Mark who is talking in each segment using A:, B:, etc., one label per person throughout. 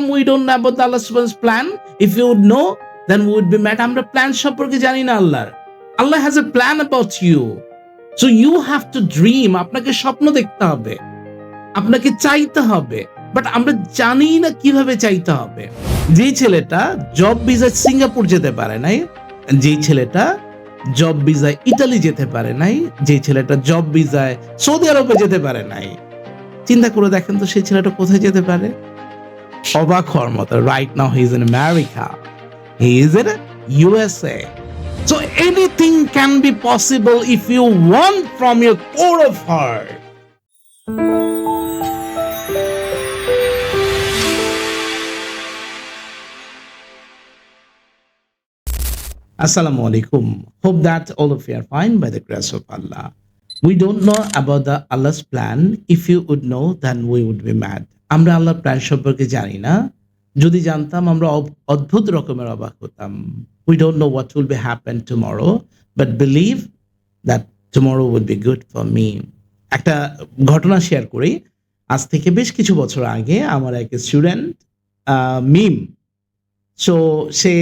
A: we don't know about Allah's plan. If you would know, then we would be mad. আমরা plan সম্পর্কে জানি না আল্লাহর। Allah has a plan about you so you have to dream আপনাকে স্বপ্ন দেখতে হবে। আপনাকে চাইতে হবে। বাট আমরা জানি না কীভাবে চাইতে হবে। যে ছেলেটা জব ভিসায় সিঙ্গাপুর যেতে পারে নাই যে ছেলেটা জব ভিসায় ইতালি যেতে পারে নাই যে ছেলেটা জব ভিসায় সৌদি আরবে যেতে পারে নাই। চিন্তা করে দেখেন তো সেই ছেলেটা কোথায় যেতে পারে? অবাক হওয়ার মতো right now he is in America he is in USA So anything can be possible if you want from your core of heart. Assalamu alaikum. Hope that all of you are fine by the grace of Allah. We don't know about the Allah's plan. If you would know, then we would be mad. আমরা আল্লাহর plan সম্পর্কে জানি না। যদি জানতাম, আমরা অদ্ভুত রকমের অবাক হতাম। We don't know what will be happen tomorrow but believe that tomorrow will be good for me একটা ঘটনা শেয়ার করি। আজ থেকে বেশ কিছু বছর আগে আমার এক স্টুডেন্ট মিম সো সে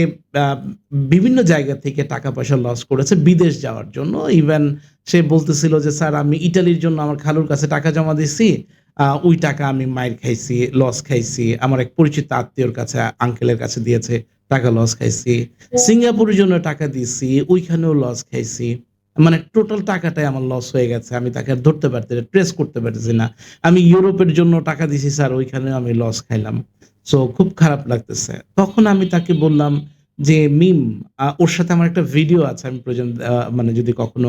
A: বিভিন্ন জায়গা থেকে টাকা পয়সা লস করেছে বিদেশ যাওয়ার জন্য। ইভেন সে বলতেছিল যে, স্যার, আমি ইটালির জন্য আমার খালুর কাছে টাকা জমা দিছি ওই টাকা আমি মায়ের খাইছি লস খাইছি। আমার এক পরিচিত আত্মীয়র কাছে আঙ্কেলের কাছে দিয়েছে টাকা লস খাইছি। সিঙ্গাপুরের জন্য টাকা দিয়েছি ওইখানেও লস খাইছি। মানে টোটাল টাকাটাই আমার লস হয়ে গেছে। আমি তাকে ধরতে পারতে ট্রেস করতে পারতেছি না। আমি ইউরোপের জন্য টাকা দিছি স্যার ওইখানেও আমি লস খাইলাম। সো খুব খারাপ লাগতেছে। তখন আমি তাকে বললাম যে মিম ওর সাথে আমার একটা ভিডিও আছে। আমি প্রয়োজন মানে যদি কখনো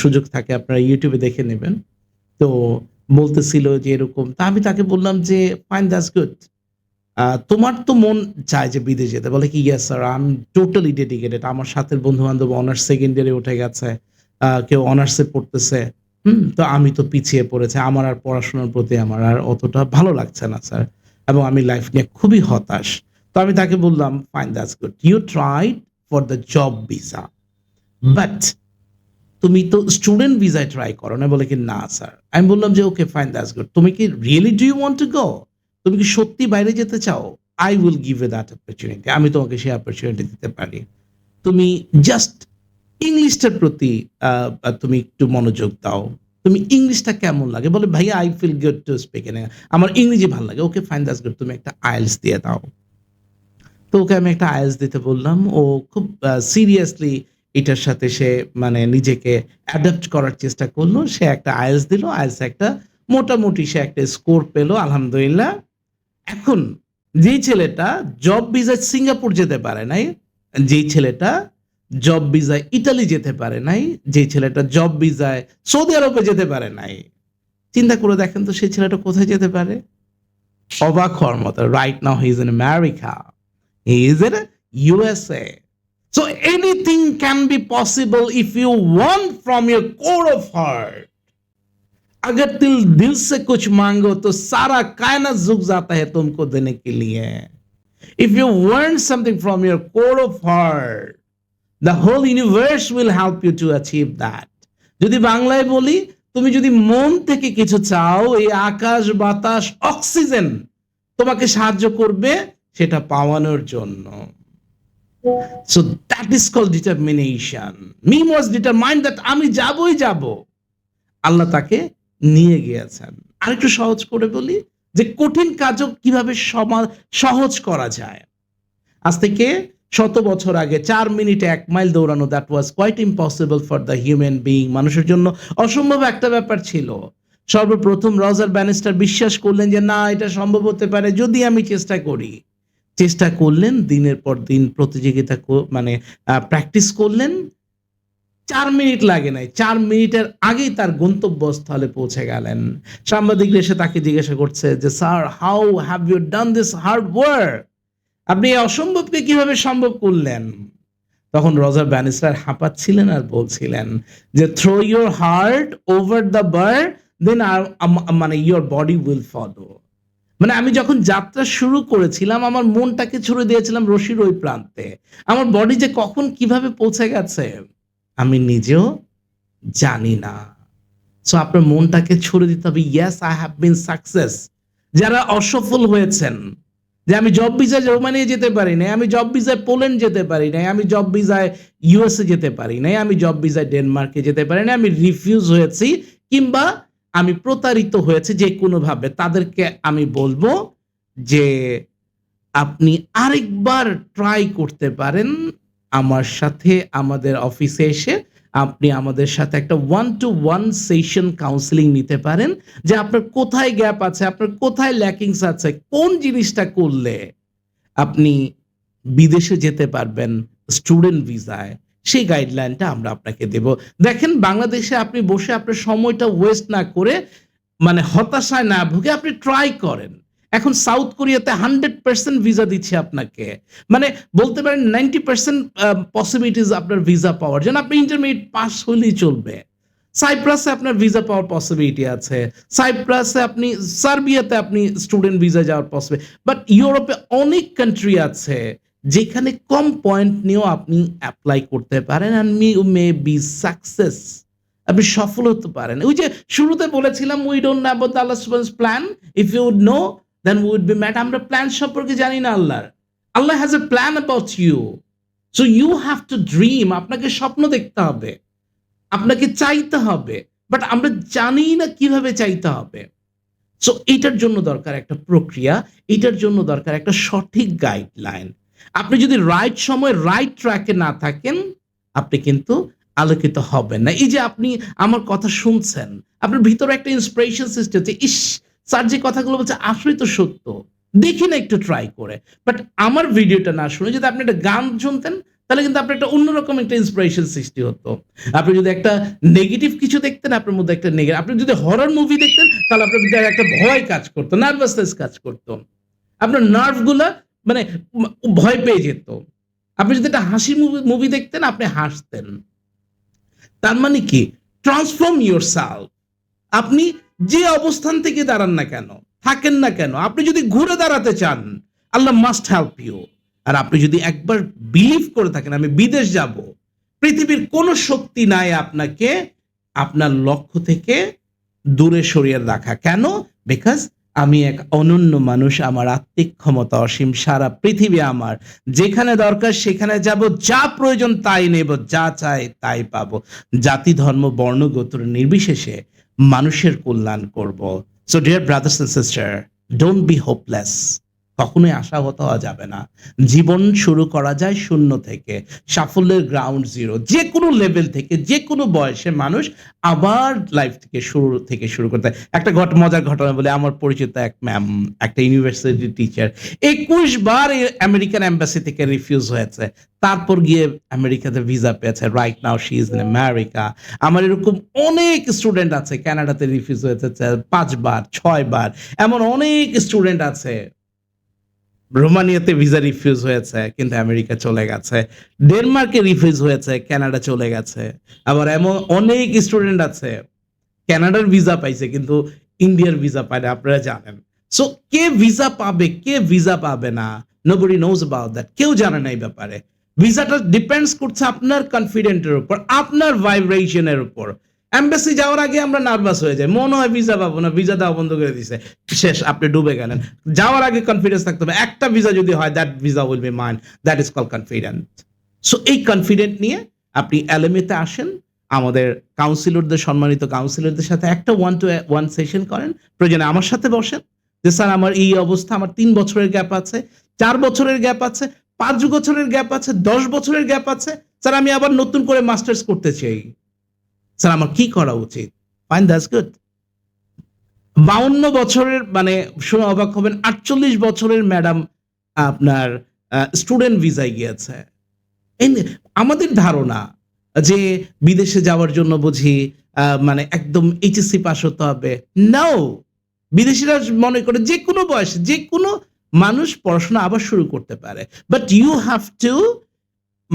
A: সুযোগ থাকে আপনারা ইউটিউবে দেখে নেবেন। তো বলতেছিল যে এরকম, তা আমি তাকে বললাম যে ফাইন দ্যাটস গুড তোমার তো মন চায় যে বিদেশ যেতে। বলে কি yes sir I am totally dedicated আমার সাথে বন্ধু বান্ধব অনার্স সেকেন্ড ইয়ারে উঠে গেছে কেউ অনার্সে পড়তেছে। হুম, তো আমি তো পিছিয়ে পড়েছে। আমার আর পড়াশোনার প্রতি আমার আর অতটা ভালো লাগছে না স্যার এবং আমি লাইফ নিয়ে খুবই হতাশ। তো আমি তাকে বললাম fine that's good you tried for the job visa but তুমি তো স্টুডেন্ট ভিসায় ট্রাই করো। না বলে কি, না স্যার আমি বললাম যে ওকে ফাইন দ্যাটস গুড তুমি কি really do you want to go তুমি কি সত্যি বাইরে যেতে চাও? I will give a that opportunity আমি তোমাকে সেই অপরচুনিটি দিতে পারি। তুমি জাস্ট ইংলিশটার প্রতি তুমি একটু মনোযোগ দাও। তুমি ইংলিশটা কেমন লাগে? বলে ভাই I feel good to speak in আমার ইংরেজি ভালো লাগে। ওকে ফাইন দ্যাটস গুড তুমি একটা আইএলস দিয়ে দাও। তো ওকে আমি একটা আইএলস দিতে বললাম। ও খুব সিরিয়াসলি এটার সাথে সে মানে নিজেকে অ্যাডাপ্ট করার চেষ্টা করল, সে একটা আইএলস দিল আইএলস একটা মোটামুটি সে একটা স্কোর পেল, আলহামদুলিল্লাহ। এখন যেই ছেলেটা জব ভিসায় সিঙ্গাপুর যেতে পারে নাই, যেই ছেলেটা জব ভিসায় ইটালি যেতে পারে নাই, যেই ছেলেটা জব ভিসায় সৌদি আরবে যেতে পারে নাই, চিন্তা করে দেখেন তো সেই ছেলেটা কোথায় যেতে পারে? অবাক হওয়ার মতো right now he is in America he is in USA so anything can be possible if you want from your core of heart अगर दिल दिल से कुछ मांगो तो सारा कायनात झुक जाता है तुमको देने के लिए if you want something from your core of heart the whole universe will help you to achieve that যদি বাংলায় বলি তুমি যদি মন থেকে কিছু চাও এই আকাশ বাতাস অক্সিজেন তোমাকে সাহায্য করবে সেটা পাওয়ানোর জন্য so that is call determination meme was determined that আমি যাবই যাব। আল্লাহ তাকে নিয়ে গিয়েছেন। আরেকটু সহজ করে বলি যে কঠিন কাজও কীভাবে সহজ করা যায়। আজ থেকে শত বছর আগে চার মিনিটে এক মাইল দৌড়ানো that was quite impossible for the human being মানুষের জন্য অসম্ভব একটা ব্যাপার ছিল। সর্বপ্রথম রজার ব্যানিস্টার বিশ্বাস করলেন যে না, এটা সম্ভব হতে পারে যদি আমি চেষ্টা করি। চেষ্টা করলেন, দিনের পর দিন প্রতিযোগিতা মানে প্র্যাকটিস করলেন। চার মিনিট লাগে নাই, চার মিনিটের আগেই তার গন্তব্যস্থলে পৌঁছে গেলেন। সাংবাদিকরা এসে তাকে জিজ্ঞাসা করছে যে, sir how have you done this hard work আপনি এই অসম্ভবকে কীভাবে সম্ভব করলেন? তখন রজার ব্যানিস্টার হাঁপাচ্ছিলেন আর বলছিলেন যে throw your heart over the bar then আর মানে ইউর বডি উইল ফলো মানে আমি যখন যাত্রা শুরু করেছিলাম, আমার মনটাকে ছুড়ে দিয়েছিলাম রশির ওই প্রান্তে। আমার বডি যে কখন কীভাবে পৌঁছে গেছে, আমি নিজেও জানি না। সো আপনার মনটাকে ছুড়ে দিতে হবে yes I have been success যারা অসফল হয়েছেন, যে আমি জব ভিসায় রোমানিয়া যেতে পারি নাই, আমি জব ভিসায় পোল্যান্ড যেতে পারি নাই, আমি জব ভিসায় ইউএসএ যেতে পারি নাই, আমি জব ভিসায় ডেনমার্কে যেতে পারি নাই, আমি রিফিউজ হয়েছি, কিংবা আমি প্রতারিত হয়েছে যে কোনোভাবে। তাদেরকে আমি বলব যে, আপনি আরেকবার ট্রাই করতে পারেন আমার সাথে, আমাদের অফিসে এসে। আপনি আমাদের সাথে একটা one to one session counselling নিতে পারেন, যে আপনার কোথায় গ্যাপ আছে, আপনার কোথায় ল্যাকিংস আছে, কোন জিনিসটা করলে আপনি বিদেশে যেতে পারবেন স্টুডেন্ট ভিসায় সেই গাইডলাইনটা আমরা আপনাকে দেব। দেখেন, বাংলাদেশে আপনি বসে আপনার সময়টা ওয়েস্ট না করে মানে হতাশায় না ভুগে আপনি ট্রাই করেন। এখন সাউথ কোরিয়াতে হান্ড্রেড পার্সেন্ট ভিসা দিচ্ছে আপনাকে। মানে বলতে পারেন নাইনটি পার্সেন্ট পসিবিলিটিস আপনার ভিসা পাওয়ার জন্য। আপনি ইন্টারমিডিয়েট পাস হলেই চলবে। সাইপ্রাসে আপনার ভিসা পাওয়ার পসিবিলিটি আছে। সাইপ্রাসে আপনি সার্বিয়াতে আপনি স্টুডেন্ট ভিসা যাওয়ার পসিবিলিটি বাট ইউরোপে অনেক কান্ট্রি আছে। যেখানে কম পয়েন্ট নিয়েও আপনি অ্যাপ্লাই করতে পারেন and me may be success আপনি সফল হতে পারেন। ওই যে শুরুতে বলেছিলাম we don't know about Allah plan if you would know then would be mad আমরা প্ল্যান সম্পর্কে জানি না আল্লাহর। Allah has a plan about you so you have to dream আপনাকে স্বপ্ন দেখতে হবে। আপনাকে চাইতে হবে। বাট আমরা জানি না কীভাবে চাইতে হবে। সো এটার জন্য দরকার একটা প্রক্রিয়া, এটার জন্য দরকার একটা সঠিক গাইডলাইন আপনি যদি রাইট সময় রাইট ট্র্যাকে না থাকেন, আপনি কিন্তু আলোকিত হবেন না। এই যে আপনি আমার কথা শুনছেন, আপনার ভিতরে একটা ইন্সপিরেশন সৃষ্টি হচ্ছে, ইস, স্যার যে কথাগুলো বলছে আসলেই তো সত্য। দেখি না একটু ট্রাই করে। বাট আমার ভিডিওটা না শুনে যদি আপনি একটা গান শুনতেন, তাহলে কিন্তু আপনার একটা অন্যরকম একটা ইন্সপিরেশন সৃষ্টি হতো। আপনি যদি একটা নেগেটিভ কিছু দেখতেন, আপনার মধ্যে একটা নেগেটিভ আপনি যদি হরর মুভি দেখতেন, তাহলে আপনার একটা ভয় কাজ করতো নার্ভাসনেস কাজ করতো। আপনার নার্ভগুলা মানে ভয় পেয়ে যেত। আপনি যদি একটা হাসি মুভি দেখতেন, আপনি হাসতেন। তার মানে কি? ট্রান্সফর্ম ইউর আপনি যে অবস্থান থেকে দাঁড়ান না কেন, থাকেন না কেন, আপনি যদি ঘুরে দাঁড়াতে চান, আল্লাহ মাস্ট হেল্প ইউ আর আপনি যদি একবার বিলিভ করে থাকেন, আমি বিদেশ যাব, পৃথিবীর কোনো শক্তি নাই আপনাকে, আপনার লক্ষ্য থেকে দূরে সরিয়ে রাখা। কেন? বিকজ আমি এক অনন্য মানুষ, আমার আত্মিক ক্ষমতা অসীম, সারা পৃথিবী আমার। যেখানে দরকার সেখানে যাব, যা প্রয়োজন তাই নেব, যা চাই তাই পাব। জাতি, ধর্ম, বর্ণ, গোত্র নির্বিশেষে মানুষের কল্যাণ করব। So dear brothers and sister don't be hopeless কখনোই আশাহত হওয়া যাবে না। জীবন শুরু করা যায় শূন্য থেকে, সাফল্যের গ্রাউন্ড জিরো যে কোনো লেভেল থেকে, যে কোনো বয়সে মানুষ আবার লাইফ থেকে শুরু থেকে শুরু করতে। একটা ঘট, মজার ঘটনা বলে, আমার পরিচিত এক ম্যাম একটা ইউনিভার্সিটি টিচার একুশ বার আমেরিকান এম্বাসি থেকে রিফিউজ হয়েছে। তারপর গিয়ে আমেরিকাতে ভিসা পেয়েছে। Right now she is in America আমার এরকম অনেক স্টুডেন্ট আছে কানাডাতে রিফিউজ হয়েছে পাঁচবার, ছয়বার। এমন অনেক স্টুডেন্ট আছে। রোমানিয়াতে ভিসা রিফিউজ হয়েছে, কিন্তু আমেরিকা চলে গেছে। ডেনমার্কে রিফিউজ হয়েছে, কানাডা চলে গেছে। আবার এমন অনেক স্টুডেন্ট আছে, কানাডার ভিসা পাইছে, কিন্তু ইন্ডিয়ার ভিসা পায় না, আপনারা জানেন। সো কে ভিসা পাবে, কে ভিসা পাবে না নোবডি নোজ অ্যাবাউট দ্যাট কেউ জানে না এই ব্যাপারে। ভিসাটা ডিপেন্ডস করছে আপনার কনফিডেন্টের উপর, আপনার ভাইব্রেশনের উপর। এম্বাসি যাওয়ার আগে আমরা নার্ভাস হয়ে যাই। মনে হয় ভিসা পাবো না ভিসা দেওয়া বন্ধ করে দিছে। শেষ, আপনি ডুবে গেলেন। যাওয়ার আগে কনফিডেন্স থাকতে হবে। একটা ভিসা যদি হয় that visa will be mine that is call confident so এই কনফিডেন্ট নিয়ে আপনি এলএমএতে আসেন। আমাদের কাউন্সিলরদের সম্মানিত কাউন্সিলরদের সাথে একটা ওয়ান টু ওয়ান সেশন করেন। প্রয়োজনে আমার সাথে বসেন। যে, স্যার, আমার এই অবস্থা, আমার তিন বছরের গ্যাপ আছে, চার বছরের গ্যাপ আছে, পাঁচ বছরের গ্যাপ আছে, দশ বছরের গ্যাপ আছে। স্যার, আমি আবার নতুন করে মাস্টার্স করতে চাই। স্যার, আমার কি করা উচিত? ফাইন দ্যাটস গুড বাউন্ন বছরের মানে শুনে অবাক হবেন, আটচল্লিশ বছরের ম্যাডাম আপনার স্টুডেন্ট ভিসায় গিয়েছে। আমাদের ধারণা যে বিদেশে যাওয়ার জন্য বুঝি মানে একদম এইচএসসি পাস হতে হবে। নাও বিদেশিরা মনে করে যে কোনো বয়সে, যে কোনো মানুষ পড়াশোনা আবার শুরু করতে পারে। বাট ইউ হ্যাভ টু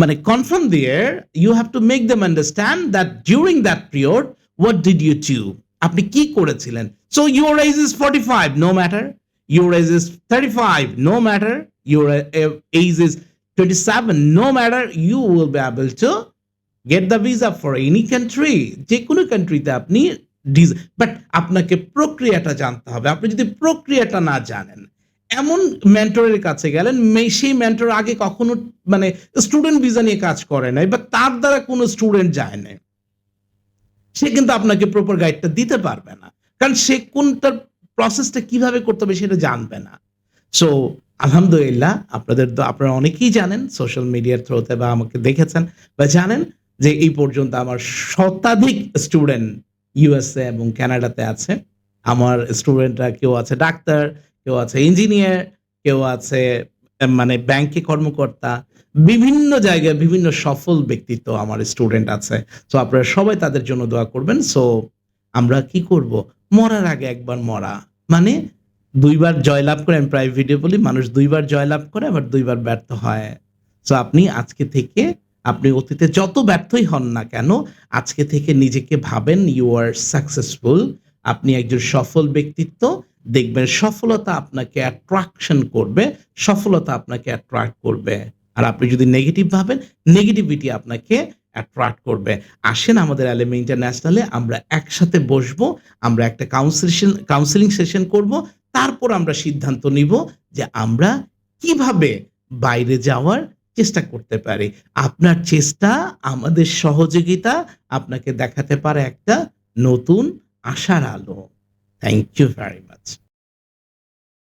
A: মানে confirm there you have to make them understand that during that period what did you do আপনি কি করেছিলেন? So your age is forty five no matter your age is thirty five no matter your age is twenty seven no matter you will be able to get the visa for any country যে কোনো কান্ট্রিতে আপনি but আপনাকে প্রক্রিয়াটা জানতে হবে। আপনি যদি প্রক্রিয়াটা না জানেন এমন মেন্টরের কাছে গেলেন সেই মেন্টর আগে কখনো মানে স্টুডেন্ট ভিসা নিয়ে কাজ করে নাই বা তার দ্বারা কোনো স্টুডেন্ট যায় না সে কিন্তু আপনাকে প্রপার গাইডটা দিতে পারবে না। কারণ সে কোনটার প্রসেসটা কীভাবে করতে হবে সেটা জানবে না। সো আলহামদুলিল্লাহ, আপনাদের তো, আপনারা অনেকেই জানেন সোশ্যাল মিডিয়ার থ্রুতে বা আমাকে দেখেছেন বা জানেন যে এই পর্যন্ত আমার শতাধিক স্টুডেন্ট ইউএসএ এবং কানাডাতে আছে। আমার স্টুডেন্টরা কেউ আছে ডাক্তার কেউ আছে ইঞ্জিনিয়ার কেউ আছে মানে ব্যাংকে কর্মকর্তা, বিভিন্ন জায়গায় বিভিন্ন সফল ব্যক্তিত্ব আমার স্টুডেন্ট আছে। তো আপনারা সবাই তাদের জন্য দোয়া করবেন। সো আমরা কি করব? মরার আগে একবার মরা। মানে দুইবার জয়লাভ করে, আমি প্রায় ভিডিও বলি, মানুষ দুইবার জয়লাভ করে, আবার দুইবার ব্যর্থ হয়। তো আপনি আজকে থেকে, আপনি অতীতে যত ব্যর্থই হন না কেন, আজকে থেকে নিজেকে ভাবেন ইউ আর সাকসেসফুল আপনি একজন সফল ব্যক্তিত্ব দেখবেন সফলতা আপনাকে অ্যাট্রাকশন করবে, সফলতা আপনাকে অ্যাট্রাক্ট করবে। আর আপনি যদি নেগেটিভ ভাবেন নেগেটিভিটি আপনাকে অ্যাট্রাক্ট করবে। আসেন আমাদের অ্যালেমে ইন্টারন্যাশনালে আমরা একসাথে বসবো, আমরা একটা কাউন্সিলেশন কাউন্সিলিং সেশন করব, তারপর আমরা সিদ্ধান্ত নিব যে আমরা কীভাবে বাইরে যাওয়ার চেষ্টা করতে পারি। আপনার চেষ্টা, আমাদের সহযোগিতা আপনাকে দেখাতে পারে একটা নতুন আশার আলো। Thank you very much